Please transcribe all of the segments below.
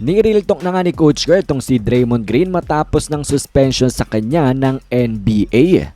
Ni-real talk na nga ni Coach Kerr itong si Draymond Green matapos ng suspension sa kanya ng NBA.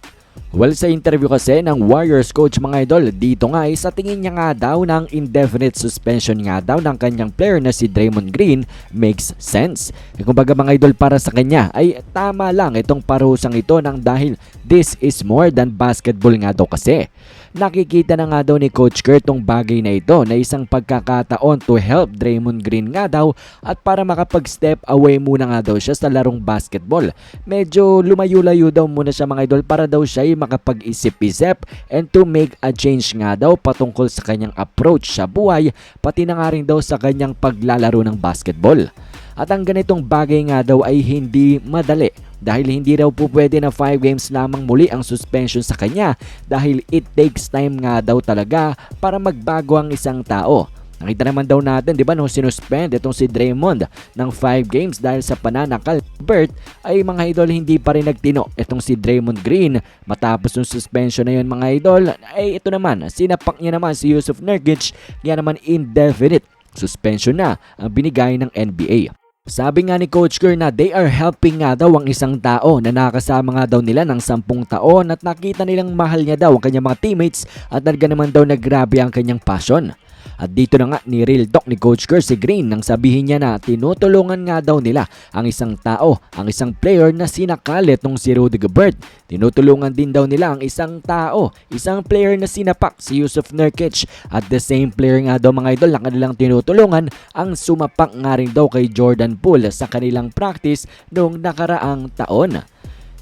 Well, sa interview kasi ng Warriors coach mga idol, dito nga ay sa tingin niya nga daw ng indefinite suspension nga daw ng kanyang player na si Draymond Green makes sense. E kumbaga mga idol para sa kanya ay tama lang itong parusang ito nang dahil this is more than basketball nga daw kasi. Nakikita na nga daw ni Coach Kerr tong bagay na ito na isang pagkakataon to help Draymond Green nga daw at para makapag-step away muna nga daw siya sa larong basketball. Medyo lumayo-layo daw muna siya mga idol para daw siya ay makapag-isip-isip and to make a change nga daw patungkol sa kanyang approach sa buhay pati na nga rin daw sa kanyang paglalaro ng basketball. At ang ganitong bagay nga daw ay hindi madali dahil hindi raw po pwede na 5 games lamang muli ang suspension sa kanya dahil it takes time nga daw talaga para magbago ang isang tao. Nakita naman daw natin, di ba, nung sinuspend itong si Draymond ng 5 games dahil sa pananakal Bert ay mga idol hindi pa rin nagtino itong si Draymond Green. Matapos yung suspension na yun mga idol, ay ito naman, sinapak niya naman si Yusuf Nurkic, kaya naman indefinite suspension na ang binigay ng NBA. Sabi nga ni Coach Kerr na they are helping nga daw ang isang tao na nakasama nga daw nila ng sampung taon at nakita nilang mahal niya daw ang kanyang mga teammates at talaga naman daw naggrabe ang kanyang passion. At dito na nga ni Real Talk ni Coach Kerr si Green nang sabihin niya na tinutulungan nga daw nila ang isang tao, ang isang player na sinakalit nung si Rudy Gobert. Tinutulungan din daw nila ang isang tao, isang player na sinapak si Yusuf Nurkic. At the same player nga daw mga idol na kanilang tinutulungan ang sumapak nga rin daw kay Jordan Poole sa kanilang practice noong nakaraang taon.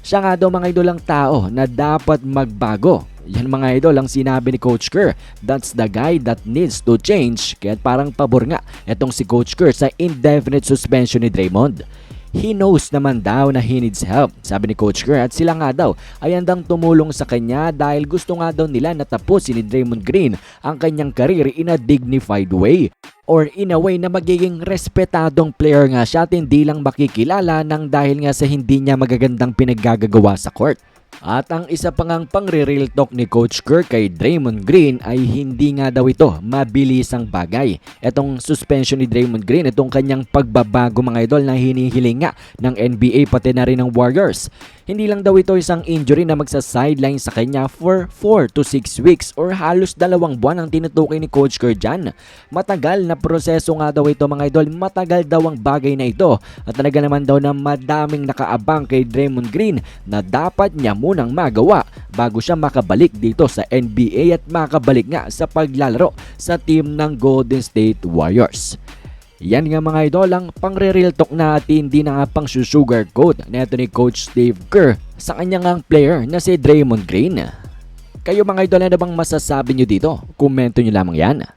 Siya nga daw mga idol ang tao na dapat magbago. Yan mga idol ang sinabi ni Coach Kerr. That's the guy that needs to change. Kaya parang pabor nga itong si Coach Kerr sa indefinite suspension ni Draymond. He knows naman daw na he needs help, sabi ni Coach Kerr at sila nga daw ay handang tumulong sa kanya dahil gusto nga daw nila na tapusin ni Draymond Green ang kanyang career in a dignified way or in a way na magiging respetadong player nga siya at hindi lang makikilala ng dahil nga sa hindi niya magagandang pinaggagawa sa court. At ang isa pang ang pangre-real talk ni Coach Kerr kay Draymond Green ay hindi nga daw ito mabilisang bagay. Itong suspension ni Draymond Green, itong kanyang pagbabago mga idol na hinihiling nga ng NBA pati na rin ng Warriors. Hindi lang daw ito isang injury na magsa-sideline sa kanya for 4 to 6 weeks or halos dalawang buwan ang tinutukoy ni Coach Kerr dyan. Matagal na proseso nga daw ito mga idol, matagal daw ang bagay na ito at talaga naman daw na madaming nakaabang kay Draymond Green na dapat niya munang magawa bago siya makabalik dito sa NBA at makabalik nga sa paglalaro sa team ng Golden State Warriors. Yan nga mga idol ang pangre-real talk natin hindi na nga pang sugarcoat na ito ni Coach Steve Kerr sa kanyang ang player na si Draymond Green. Kayo mga idol ano bang masasabi nyo dito? Komento nyo lamang yan.